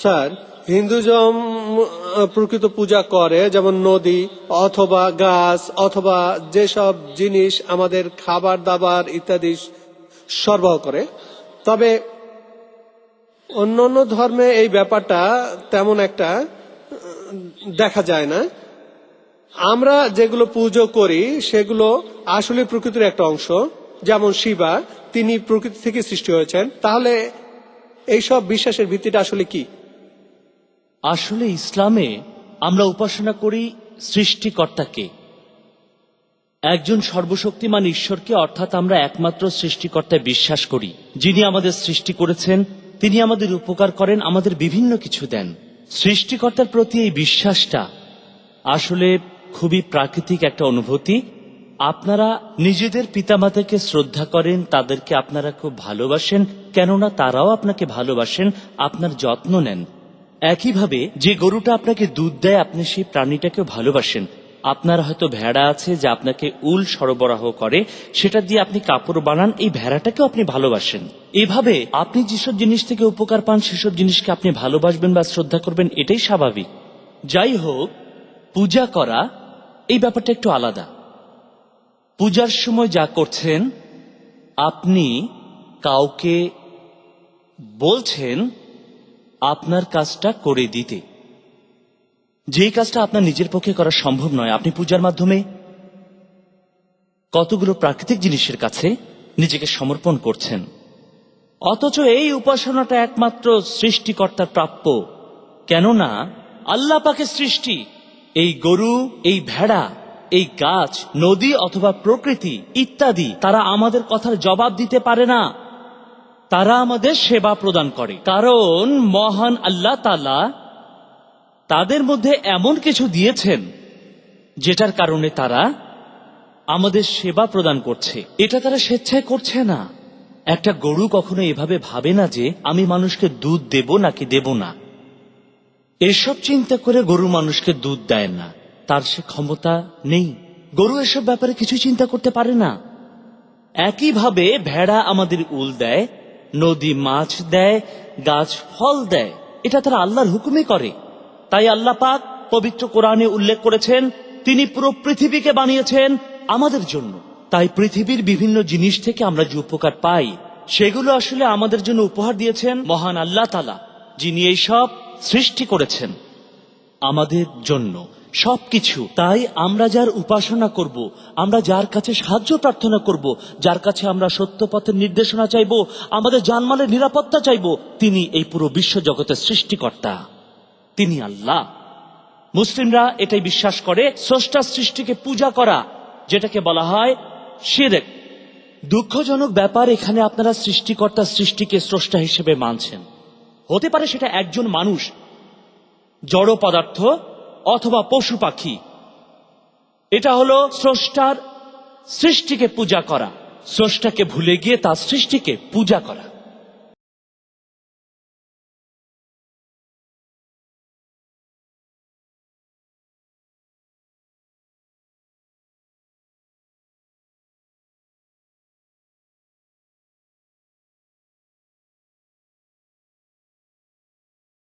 Sir, হিন্দুজম প্রকৃত পূজা করে, যেমন নদী অথবা গাছ অথবা যেসব জিনিস আমাদের খাবার, দাবার ইত্যাদি সরবরাহ করে। তবে অন্য অন্য ধর্মে এই ব্যাপারটা তেমন একটা দেখা যায় না। আমরা যেগুলো পুজো করি, সেগুলো আসলে প্রকৃতির একটা অংশ। যেমন শিবা, তিনি প্রকৃতি থেকে সৃষ্টি হয়েছেন। তাহলে এইসব বিশ্বাসের ভিত্তিটা আসলে কি? আসলে ইসলামে আমরা উপাসনা করি সৃষ্টিকর্তাকে। একজন সর্বশক্তিমান ঈশ্বরকে অর্থাৎ আমরা একমাত্র সৃষ্টিকর্তায় বিশ্বাস করি। যিনি আমাদের সৃষ্টি করেছেন, তিনি আমাদের উপকার করেন, আমাদের বিভিন্ন কিছু দেন। সৃষ্টিকর্তার প্রতি এই বিশ্বাসটা আসলে খুবই প্রাকৃতিক একটা অনুভূতি। আপনারা নিজেদের পিতামাতাকে শ্রদ্ধা করেন, তাদেরকে আপনারা খুব ভালোবাসেন, কেননা তারাও আপনাকে ভালোবাসেন, আপনার যত্ন নেন। একইভাবে যে গরুটা আপনাকে দুধ দেয়, আপনি সেই প্রাণীটাকেও ভালোবাসেন। আপনার হয়তো ভেড়া আছে যা আপনাকে উল সরবরাহ করে, সেটা দিয়ে আপনি কাপড় বানান, এই ভেড়াটাকেও আপনি ভালোবাসেন। এভাবে আপনি যেসব জিনিস থেকে উপকার পান, সেসব জিনিসকে আপনি ভালোবাসবেন বা শ্রদ্ধা করবেন, এটাই স্বাভাবিক। যাই হোক, পূজা করা, এই ব্যাপারটা একটু আলাদা। পূজার সময় যা করছেন, আপনি কাউকে বলছেন আপনার কাজটা করে দিতে। যে কাজটা আপনার নিজের পক্ষে করা সম্ভব নয়, আপনি পূজার মাধ্যমে কতগুলো প্রাকৃতিক জিনিসের কাছে নিজেকে সমর্পণ করছেন। অথচ এই উপাসনাটা একমাত্র সৃষ্টিকর্তার প্রাপ্য। কেননা আল্লাহ পাকের সৃষ্টি, এই গরু, এই ভেড়া, এই গাছ, নদী অথবা প্রকৃতি ইত্যাদি, তারা আমাদের কথার জবাব দিতে পারে না। তারা আমাদের সেবা প্রদান করে। কারণ মহান আল্লাহ তালা তাদের মধ্যে এমন কিছু দিয়েছেন, যেটার কারণে তারা আমাদের সেবা প্রদান করছে। এটা তারা স্বেচ্ছায় করছে না। একটা গরু কখনো এভাবে ভাবে না যে, আমি মানুষকে দুধ দেব নাকি দেব না? এসব চিন্তা করে গরু মানুষকে দুধ দেয় না। তার সে ক্ষমতা নেই। গরু এসব ব্যাপারে কিছু চিন্তা করতে পারে না। একইভাবে ভেড়া আমাদের উল দেয় নদী মাছ দেয়, গাছ ফল দেয়। এটা তারা আল্লাহর হুকুমে করে। তাই আল্লাহ পাক পবিত্র কোরআনে উল্লেখ করেছেন, তিনি পুরো পৃথিবীকে বানিয়েছেন আমাদের জন্য। তাই পৃথিবীর বিভিন্ন জিনিস থেকে আমরা যে উপকার পাই, সেগুলো আসলে আমাদের জন্য উপহার দিয়েছেন মহান আল্লাহ তালা যিনি এই সব সৃষ্টি করেছেন আমাদের জন্য। সবকিছু। তাই আমরা যার উপাসনা করব, আমরা যার কাছে সাহায্য প্রার্থনা করব, যার কাছে আমরা সত্য পথের নির্দেশনা চাইব, আমাদের জানমালের নিরাপত্তা চাইব, তিনি এই পুরো বিশ্ব জগতের সৃষ্টিকর্তা। তিনি আল্লাহ। মুসলিমরা এটাই বিশ্বাস করে স্রষ্টার সৃষ্টিকে পূজা করা, যেটাকে বলা হয় শিরেক। দুঃখজনক ব্যাপার এখানে আপনারা সৃষ্টিকর্তা সৃষ্টিকে স্রষ্টা হিসেবে মানছেন। হতে পারে সেটা একজন মানুষ, জড় পদার্থ অথবা পশু পাখি। এটা হলো স্রষ্টার সৃষ্টিকে পূজা করা। স্রষ্টাকে ভুলে গিয়ে তার সৃষ্টিকে পূজা করা।